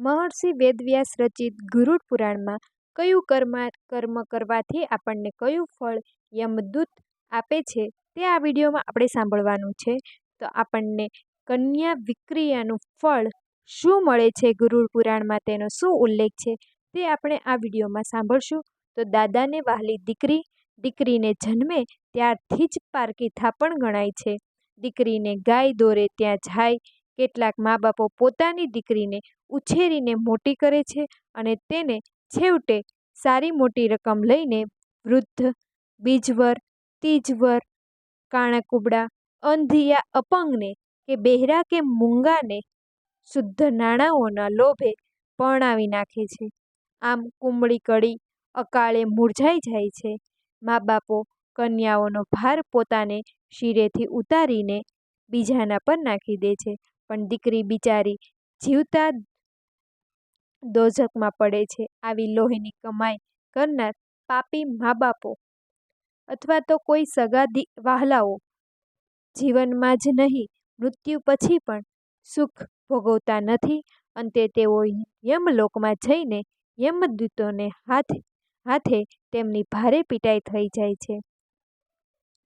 મહર્ષિ વેદવ્યાસ રચિત ગરુડ પુરાણમાં કયું કર્મા, કર્મ કરવાથી આપણને કયું ફળ યમદૂત આપે છે તે આ વિડીયોમાં આપણે સાંભળવાનું છે. તો આપણને કન્યા વિક્રિયાનું ફળ શું મળે છે ગરુડ પુરાણમાં તેનો શું ઉલ્લેખ છે તે આપણે આ વિડીયોમાં સાંભળશું. તો દાદાને વહાલી દીકરી, દીકરીને જન્મે ત્યારથી જ પારકી થાપણ ગણાય છે. દીકરીને ગાય દોરે ત્યાં જાય કેટલાક મા બાપો પોતાની દીકરીને ઉછેરીને મોટી કરે છે અને તેને છેવટે સારી મોટી રકમ લઈને વૃદ્ધ, બીજવર તીજવર કાણા કુબડા, અંધિયા, અપંગને કે બહેરા કે મૂંગાને શુદ્ધ નાણાંઓના લોભે પરણાવી નાખે છે. આમ કુમળી કડી અકાળે મૂરઝાઈ જાય છે. મા બાપો કન્યાઓનો ભાર પોતાને શિરેથી ઉતારીને બીજાના પર નાખી દે છે. પણ દીકરી બિચારી જીવતા દોજકમાં પડે છે. આવી લોહીની કમાઈ કરનાર પાપી મા બાપો અથવા તો કોઈ સગા વહાલાઓ જીવનમાં જ નહીં, મૃત્યુ પછી પણ સુખ ભોગવતા નથી અંતે તેઓ યમલોકમાં જઈને યમદૂતોને હાથ, હાથે તેમની ભારે પીટાઈ થઈ જાય છે.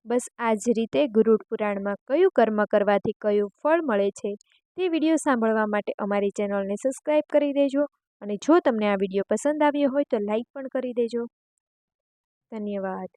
બસ આ જ રીતે ગુરુડ પુરાણમાં કયું કર્મ કરવાથી કયું ફળ મળે છે તે વીડિયો સાંભળવા માટે અમારી ચેનલને સબસ્ક્રાઈબ કરી દેજો અને જો તમને આ વીડિયો પસંદ આવ્યો હોય તો લાઈક પણ કરી દેજો. ધન્યવાદ.